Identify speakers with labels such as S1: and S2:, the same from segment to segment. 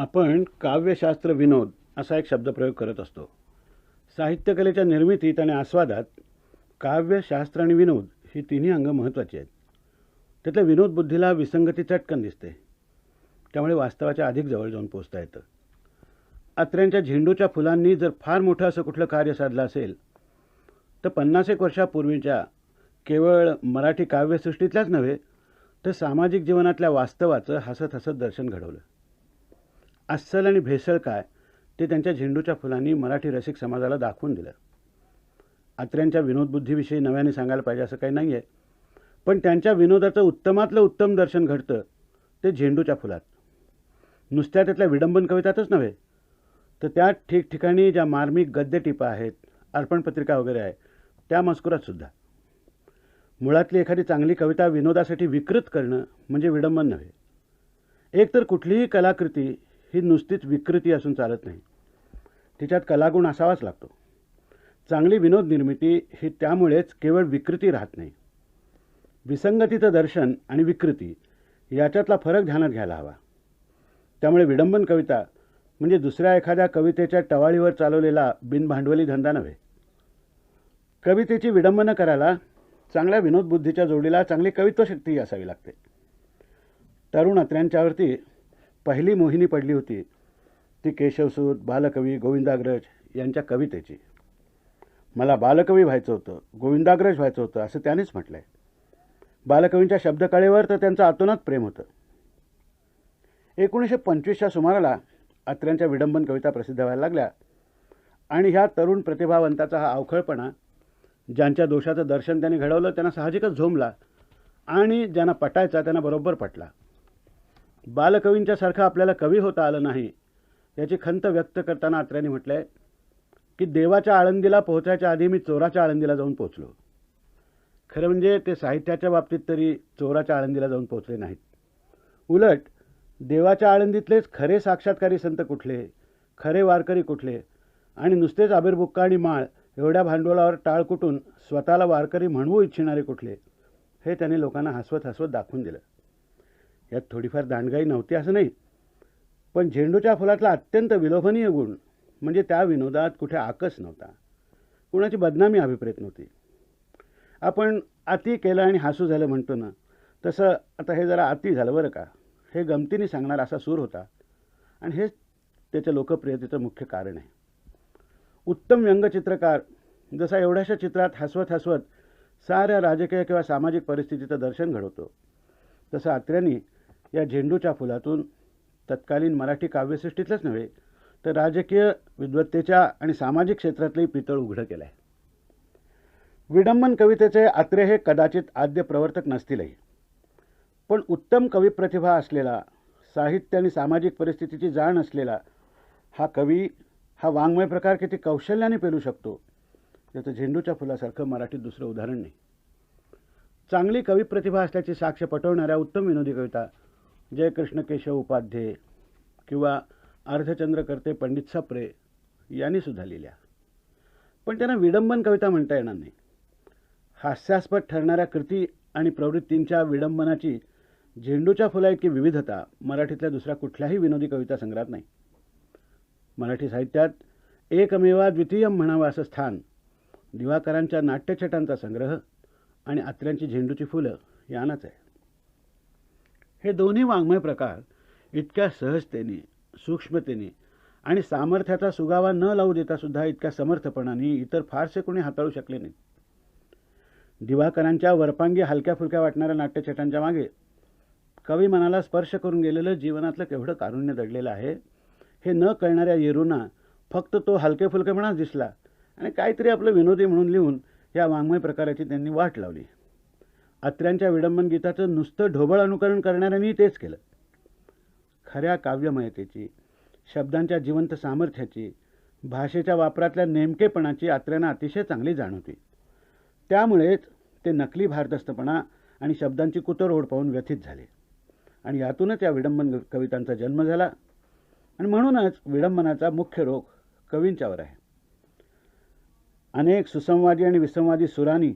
S1: आपण काव्यशास्त्र विनोद असा एक शब्दप्रयोग करत असतो. साहित्यकलेच्या निर्मितीत आणि आस्वादात काव्यशास्त्र आणि विनोद ही तिन्ही अंग महत्त्वाची आहेत. त्यातल्या विनोद बुद्धीला विसंगती चटकन दिसते. त्यामुळे वास्तवाच्या अधिक जवळ जाऊन पोचता येतं. अत्र्यांच्या झेंडूच्या फुलांनी जर फार मोठं असं कुठलं कार्य साधलं असेल तर पन्नास एक वर्षापूर्वीच्या केवळ मराठी काव्यसृष्टीतल्याच नव्हे तर सामाजिक जीवनातल्या वास्तवाचं हसत हसत दर्शन घडवलं. अस्सल आणि भेसळ काय ते त्यांच्या झेंडूच्या फुलांनी मराठी रसिक समाजाला दाखवून दिलं. आत्र्यांच्या विनोदबुद्धीविषयी नव्याने सांगायला पाहिजे असं काही नाही आहे पण त्यांच्या विनोदाचं उत्तमातलं उत्तम दर्शन घडतं ते झेंडूच्या फुलात. नुसत्या त्यातल्या विडंबन कवितातच नव्हे तर त्या ठिकठिकाणी ज्या मार्मिक गद्य टिपा आहेत अर्पणपत्रिका वगैरे आहे त्या मजकुरात सुद्धा. मुळातली एखादी चांगली कविता विनोदासाठी विकृत करणं म्हणजे विडंबन नव्हे. एकतर कुठलीही कलाकृती ही नुसतीच विकृती असून चालत नाही. तिच्यात कलागुण असावाच लागतो. चांगली विनोद निर्मिती ही त्यामुळेच केवळ विकृती राहत नाही. विसंगतीचं दर्शन आणि विकृती याच्यातला फरक ध्यानात घ्यायला हवा. त्यामुळे विडंबन कविता म्हणजे दुसऱ्या एखाद्या कवितेच्या टवाळीवर चालवलेला बिनभांडवली धंदा नव्हे. कवितेची विडंबनं करायला चांगल्या विनोदबुद्धीच्या जोडीला चांगली कवित्वशक्तीही असावी लागते. तरुण अत्र्यांच्यावरती पहिली मोहिनी पडली होती. ती केशवसूत बालकवी गोविंदाग्रज यांच्या कवितेची. मला बालकवी व्हायचं होतं गोविंदाग्रज व्हायचं होतं असं त्यानेच म्हटलं आहे बालकवींच्या शब्दकळेवर तर त्यांचं आतोनात प्रेम होतं. एकोणीसशे पंचवीसच्या सुमाराला अत्र्यांच्या विडंबन कविता प्रसिद्ध व्हायला लागल्या. आणि ह्या तरुण प्रतिभावंताचा हा अवखळपणा ज्यांच्या दोषाचं दर्शन त्यांनी घडवलं त्यांना साहजिकच झोंबला आणि ज्यांना पटायचा त्यांना बरोबर पटला. बालकवींच्यासारखं आपल्याला कवी होता आलं नाही याची खंत व्यक्त करताना अत्र्यांनी म्हटलं आहे की देवाच्या आळंदीला पोहोचायच्या आधी मी चोराच्या आळंदीला जाऊन पोचलो खरं म्हणजे ते साहित्याच्या बाबतीत तरी चोराच्या आळंदीला जाऊन पोचले नाहीत. उलट देवाच्या आळंदीतलेच खरे साक्षात्कारी संत कुठले खरे वारकरी कुठले आणि नुसतेच आबिरबुक्का आणि माळ एवढ्या भांडवलावर टाळ कुटून स्वतःला वारकरी म्हणवू इच्छिणारे कुठले हे त्यांनी लोकांना हसवत हसवत दाखवून दिलं. यात थोडीफार दांडगाई नव्हती असं नाही. पण झेंडूच्या फुलातला अत्यंत विलोभनीय गुण म्हणजे त्या विनोदात कुठे आकस नव्हता. कुणाची बदनामी अभिप्रेत नव्हती. आपण अति केलं आणि हसू झालं म्हणतो ना तसं आता हे जरा अति झालं बरं का? हे गमतीने सांगणार असा सूर होता. आणि हेच त्याच्या लोकप्रियतेचं मुख्य कारण आहे. उत्तम व्यंगचित्रकार जसा एवढ्याशा चित्रात हसवत हसवत साऱ्या राजकीय किंवा सामाजिक परिस्थितीचं दर्शन घडवतो तसं अत्र्यांनी या झेंडूच्या फुलातून तत्कालीन मराठी काव्यसृष्टीतलंच नव्हे तर राजकीय विद्वत्तेच्या आणि सामाजिक क्षेत्रातलंही पितळ उघडं केलं आहे विडंबन कवितेचे आत्रे हे कदाचित आद्य प्रवर्तक नसतीलही. पण उत्तम कविप्रतिभा असलेला साहित्य आणि सामाजिक परिस्थितीची जाण असलेला हा कवी हा वाङ्मय प्रकार किती कौशल्याने पेलू शकतो याचं झेंडूच्या फुलासारखं मराठीत दुसरं उदाहरण नाही. चांगली कविप्रतिभा असल्याची साक्ष पटवणाऱ्या उत्तम विनोदी कविता जयकृष्ण केशव उपाध्ये किंवा अर्धचंद्रकर्ते पंडित सप्रे यांनी सुद्धा लिहिल्या. पण त्यांना विडंबन कविता म्हणता येणार नाही. हास्यास्पद ठरणाऱ्या कृती आणि प्रवृत्तींच्या विडंबनाची झेंडूच्या फुला इतकी विविधता मराठीतल्या दुसऱ्या कुठल्याही विनोदी कविता संग्रहात नाही. मराठी साहित्यात एकमेवा द्वितीयम म्हणावं असं स्थान दिवाकरांच्या नाट्यछटांचा संग्रह आणि अत्र्यांची झेंडूची फुलं यानाच आहे. हे दोन्ही वाङ्मय प्रकार इतक्या सहजतेने सूक्ष्मतेने आणि सामर्थ्याचा सुगावा न लावू देता सुद्धा इतक्या समर्थपणाने इतर फारसे कोणी हाताळू शकले नाहीत. दिवाकरांच्या वरपांगी हलक्या फुलक्या वाटणाऱ्या नाट्यछटांच्या मागे कवी मनाला स्पर्श करून गेलेलं जीवनातलं केवढं कारुण्य दडलेलं आहे हे न कळणाऱ्या येरूंना फक्त तो हलके फुलकेपणाच दिसला आणि काहीतरी आपलं विनोदी म्हणून लिहून या वाङ्मय प्रकाराची त्यांनी वाट लावली. अत्र्यांच्या विडंबन गीताचं नुसतं ढोबळ अनुकरण करणाऱ्यांनी तेच केलं. खऱ्या काव्यमयतेची शब्दांच्या जिवंत सामर्थ्याची भाषेच्या वापरातल्या नेमकेपणाची आत्र्यांना अतिशय चांगली जाण होती. त्यामुळेच ते नकली भारदस्तपणा आणि शब्दांची कुतरहोड पाहून व्यथित झाले. आणि यातूनच या विडंबन कवितांचा जन्म झाला. आणि म्हणूनच विडंबनाचा मुख्य रोग कवींच्यावर आहे. अनेक सुसंवादी आणि विसंवादी सुरांनी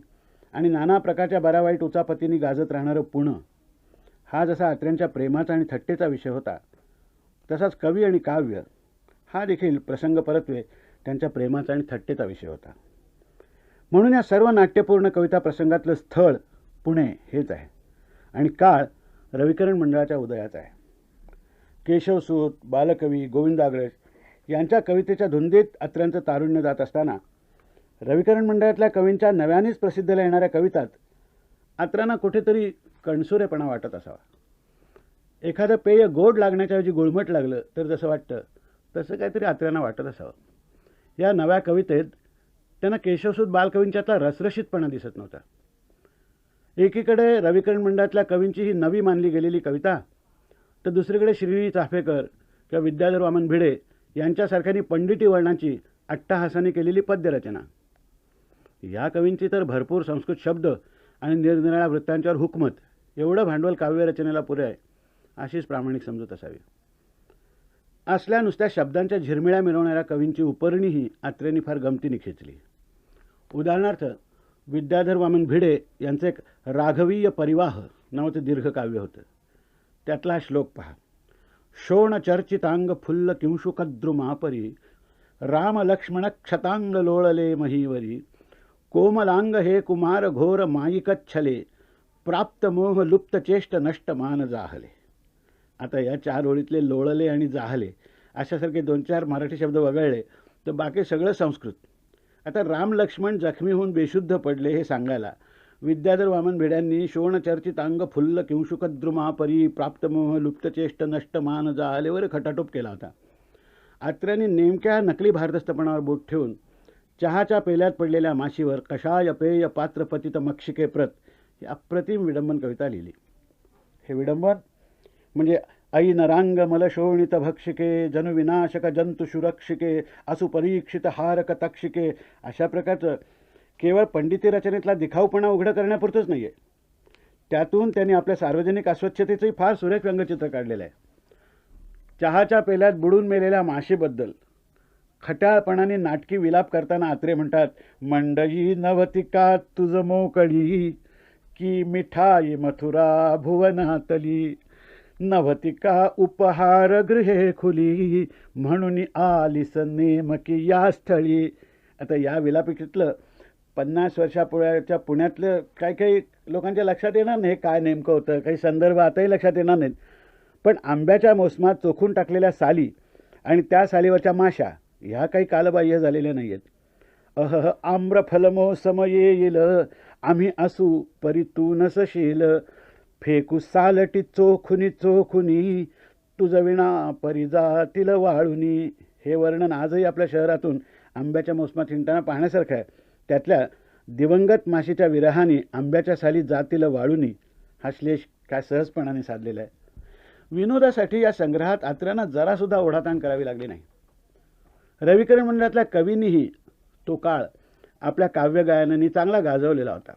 S1: आणि नाना प्रकारच्या बऱ्यावाईट उचापतींनी गाजत राहणारं पुणं. हा जसा आत्र्यांच्या प्रेमाचा आणि थट्टेचा विषय होता तसाच कवी आणि काव्य हा देखील प्रसंग परत्वे त्यांच्या प्रेमाचा आणि थट्टेचा विषय होता. म्हणून या सर्व नाट्यपूर्ण कविता प्रसंगातलं स्थळ पुणे हेच आहे आणि काळ रविकरण मंडळाच्या उदयाचा आहे. केशवसूत बालकवी गोविंद आग्रज यांच्या कवितेच्या धुंदीत अत्र्यांचं तारुण्य जात असताना रविकरण मंडळातल्या कवींच्या नव्यानेच प्रसिद्धीला येणाऱ्या कवितात आत्रांना कुठेतरी कणसुरेपणा वाटत असावा. एखादं पेय गोड लागण्याच्याऐवजी गुळमट लागलं तर जसं वाटतं तसं काहीतरी आत्र्यांना वाटत असावं. या नव्या कवितेत त्यांना केशवसूत बालकवींच्यातला रसरशीतपणा दिसत नव्हता. एकीकडे रविकरण मंडळातल्या कवींची ही नवी मानली गेलेली कविता तर दुसरीकडे श्रीनी चाफेकर किंवा विद्याधर वामन भिडे यांच्यासारख्यांनी पंडिती वर्णाची अट्टहासाने केलेली पद्यरचना. या कवींची तर भरपूर संस्कृत शब्द आणि निरनिराळ्या वृत्तांच्यावर हुकमत. एवढं भांडवल काव्यरचनेला पुरे आहे अशीच प्रामाणिक समजूत असावी. असल्या नुसत्या शब्दांच्या झिरमिळ्या मिळवणाऱ्या कवींची उपरणीही आत्रेंनी फार गमतीने खेचली. उदाहरणार्थ विद्याधर वामन भिडे यांचं एक राघवीय परिवाह नावाचं दीर्घ काव्य होतं. त्यातला हा श्लोक पहा. शोण चर्चितांग फुल्ल किंशुकद्रुमापरी राम लक्ष्मण क्षतांग लोळले महीवरी कोमलांग हे कुमार घोर मायिकच्छले प्राप्त मोह लुप्त चेष्ट नष्ट मान जाहले. आता या चार ओळीतले लोळले आणि जाहले अशासारखे दोन चार मराठी शब्द वगळले तर बाकी सगळं संस्कृत. आता राम लक्ष्मण जखमी होऊन बेशुद्ध पडले हे सांगायला विद्याधर वामन भिड्यांनी शोणचर्चित अंग फुल्ल किंशुकद्रुमापरी प्राप्तमोह लुप्तचेष्ट नष्ट मान जाहलेवर खटाटोप केला होता. आत्र्यांनी नेमक्या नकली भारदस्तपणावर बोट ठेवून चहाच्या पेल्यात पडलेल्या माशीवर कशाय पेय पात्रपतित मक्षिके प्रत ही अप्रतिम विडंबन कविता लिहिली. हे विडंबन म्हणजे ऐ नरांग मलशोणित भक्षिके जनुविनाशक जंतु सुरक्षिके असुपरीक्षित हारक तक्षिके अशा प्रकारचं केवळ पंडिती रचनेतला दिखाऊपणा उघडं करण्यापुरतंच नाही आहे त्यातून त्यांनी आपल्या सार्वजनिक अस्वच्छतेचंही फार सुरेख व्यंगचित्र काढलेलं आहे. चहाच्या पेल्यात बुडून मेलेल्या माशीबद्दल खट्याळपणाने नाटकी विलाप करताना आत्रे म्हणतात मंडई नवतिका तुझ मोकळी की मिठाई मथुरा भुवनातली. नवतिका उपहार गृहे खुली म्हणून आलीस नेमकी या स्थळी. आता या विलापिकेतलं पन्नास वर्षापुढ्याच्या पुण्यातलं काही काही लोकांच्या लक्षात येणार नाही काय नेमकं होतं काही संदर्भ आताही लक्षात येणार नाहीत. पण आंब्याच्या मोसमात चोखून टाकलेल्या साली आणि त्या सालीवरच्या माशा ह्या काही कालबाह्य झालेल्या नाही आहेत अह आम्रफलमोसम येईल आम्ही असू परी तू नसशील. फेकू सालटी चोखुनी चोखुनी. तुझं विणा परी जातील वाळुनी. हे वर्णन आजही आपल्या शहरातून आंब्याच्या मोसमात हिंडताना पाहण्यासारखं आहे. त्यातल्या दिवंगत माशीच्या विरहाने आंब्याच्या साली जातील वाळुनी. हा श्लेष काय सहजपणाने साधलेला आहे. विनोदासाठी या संग्रहात आत्र्यांना जरासुद्धा ओढाताण करावी लागली नाही. रविकरण मंडळातल्या कवींनीही तो काळ आपल्या काव्यगायनाने चांगला गाजवलेला होता.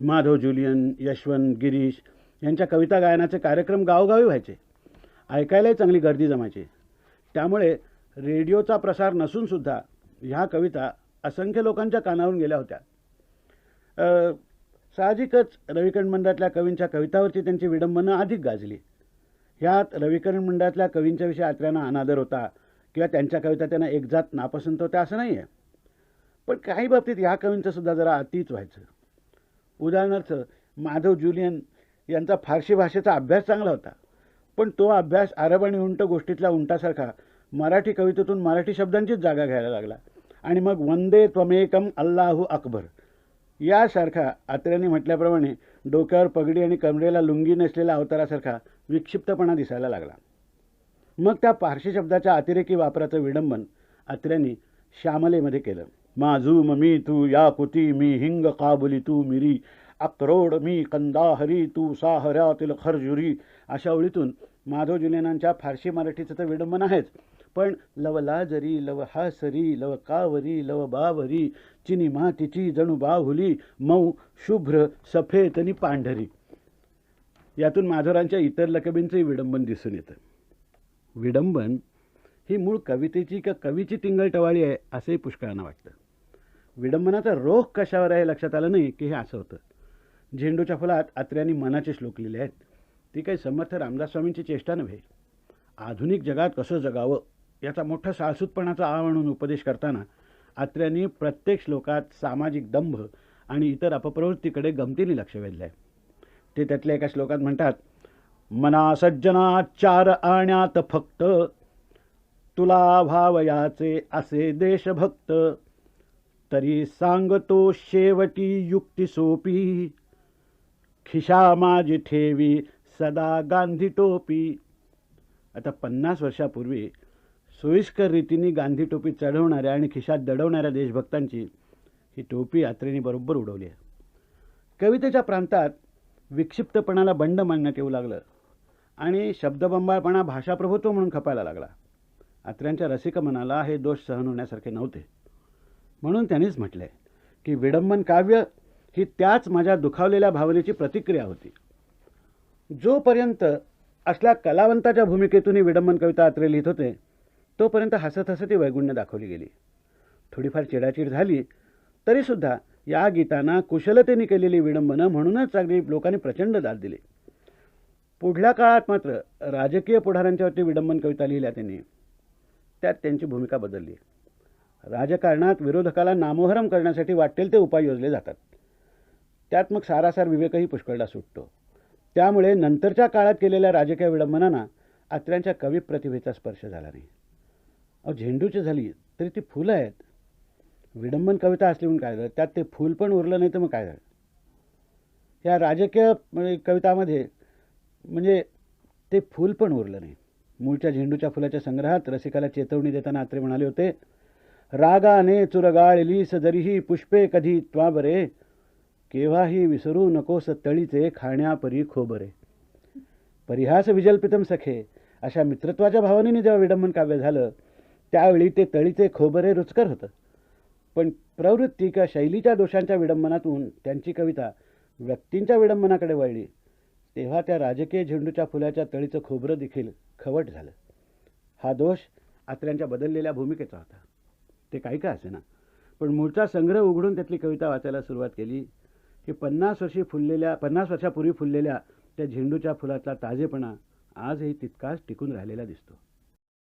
S1: माधव जुलियन यशवंत गिरीश यांच्या कविता गायनाचे कार्यक्रम गावोगावी व्हायचे. ऐकायलाही चांगली गर्दी जमायची. त्यामुळे रेडिओचा प्रसार नसूनसुद्धा ह्या कविता असंख्य लोकांच्या कानावरून गेल्या होत्या. साहजिकच रविकरण मंडळातल्या कवींच्या कवितावरची त्यांची विडंबनं अधिक गाजली. ह्यात रविकरण मंडळातल्या कवींच्या विषयी आत्र्यांना अनादर होता. किंवा त्यांच्या कविता त्यांना एकजात नापसंत होत्या असं नाही आहे पण काही बाबतीत ह्या कवींचं सुद्धा जरा अतीच व्हायचं. उदाहरणार्थ माधव जुलियन यांचा फारसी भाषेचा अभ्यास चांगला होता. पण तो अभ्यास अरब आणि उंट गोष्टीतल्या उंटासारखा मराठी कवितेतून मराठी शब्दांचीच जागा घ्यायला लागला. आणि मग वंदे त्वमेकम अल्लाहू अकबर यासारखा आत्र्यांनी म्हटल्याप्रमाणे डोक्यावर पगडी आणि कमरेला लुंगी नसलेल्या अवतारासारखा विक्षिप्तपणा दिसायला लागला. मग त्या पारशी शब्दाच्या अतिरेकी वापराचं विडंबन अत्र्यांनी श्यामलेमध्ये केलं. माझू ममी तू या कुती मी हिंग काबुली तू मिरी अक्रोड मी कंदाहरी तू साहऱ्यातील खरजुरी. अशा ओळीतून माधव जुलेनांच्या फारशी मराठीचं तर विडंबन आहेच. पण लवलाजरी लवहासरी लव हासरी लव कावरी लव बावरी चिनी मातीची जणू बाहुली मऊ शुभ्र सफेद आणि पांढरी. यातून माधवरांच्या इतर लकबींचंही विडंबन दिसून येतं. विडंबन ही मूळ कवितेची का कवीची तिंगळटवाळी आहे असंही पुष्कळांना वाटतं. विडंबनाचा रोख कशावर आहे लक्षात आलं नाही की हे असं होतं. झेंडूच्या फुलात आत्र्यांनी मनाचे श्लोक लिहिले आहेत. ती काही समर्थ रामदास स्वामींची चेष्टा नव्हे. आधुनिक जगात कसं जगावं याचा मोठा साळसूतपणाचा आ म्हणून उपदेश करताना आत्र्यांनी प्रत्येक श्लोकात सामाजिक दंभ आणि इतर अपप्रवृत्तीकडे गमतीने लक्ष वेधलं आहे ते त्यातल्या एका श्लोकात म्हणतात मना सज्जना चार आण्यात फक्त. तुला भावयाचे असे देशभक्त. तरी सांगतो शेवटी युक्ती सोपी. खिशा माझी ठेवी सदा गांधी टोपी. आता पन्नास वर्षापूर्वी सोयीस्कर रीतीने गांधी टोपी चढवणाऱ्या आणि खिशात दडवणाऱ्या देशभक्तांची ही टोपी यात्रेने बरोबर उडवली आहे. कवितेच्या प्रांतात विक्षिप्तपणाला बंड मांडण्यात येऊ लागलं. आणि शब्दबंबाळपणा भाषाप्रभुत्व म्हणून खपायला लागला. आत्र्यांच्या रसिक मनाला हे दोष सहन होण्यासारखे नव्हते. म्हणून त्यांनीच म्हटले की विडंबन काव्य ही त्याच माझ्या दुखावलेल्या भावनेची प्रतिक्रिया होती. जोपर्यंत असल्या कलावंताच्या भूमिकेतून ही विडंबन कविता आत्रे लिहित होते तोपर्यंत हसत हसत ही वैगुण्य दाखवली गेली. थोडीफार चिडाचिड झाली तरीसुद्धा या गीतांना कुशलतेने केलेली विडंबनं म्हणूनच अगदी लोकांनी प्रचंड दाद दिली. पुढल्या काळात मात्र राजकीय पुढाऱ्यांच्यावरती विडंबन कविता लिहिल्या त्यांनी. त्यात त्यांची भूमिका बदलली. राजकारणात विरोधकाला नामोहरम करण्यासाठी वाटेल ते उपाय योजले जातात. त्यात मग सारासार विवेकही पुष्कळला सुटतो. त्यामुळे नंतरच्या काळात केलेल्या राजकीय विडंबनांना आत्र्यांच्या कवी प्रतिभेचा स्पर्श झाला नाही. अहो झेंडूची झाली तरी ती फुलं आहेत. विडंबन कविता असली म्हणून काय झालं? त्यात ते फूल पण उरलं नाही तर मग काय झालं? या राजकीय म्हणजे कवितामध्ये म्हणजे ते फूल पण उरलं नाही. मूळच्या झेंडूच्या फुलाच्या संग्रहात रसिकाला चेतवणी देताना आत्रे म्हणाले होते रागाने चुरगाळलीस जरीही पुष्पे कधी त्वाबरे केव्हाही विसरू नकोस तळीचे खाण्यापरी खोबरे. परिहास विजल्पितम सखे. अशा मित्रत्वाच्या भावनेने जेव्हा विडंबन काव्य झालं त्यावेळी ते तळीचे खोबरे रुचकर होतं. पण प्रवृत्ती किंवा शैलीच्या दोषांच्या विडंबनातून त्यांची कविता व्यक्तींच्या विडंबनाकडे वळली. तेव्हा त्या राजकीय झेंडूच्या फुलाच्या तळीचं खोबरं देखील खवट झालं. हा दोष आत्र्यांच्या बदललेल्या भूमिकेचा होता. ते काही का असेना? पण मूळचा संग्रह उघडून त्यातली कविता वाचायला सुरुवात केली. की पन्नास वर्षी फुललेल्या पन्नास वर्षापूर्वी फुललेल्या त्या झेंडूच्या फुलातला ताजेपणा आजही तितकाच टिकून राहिलेला दिसतो.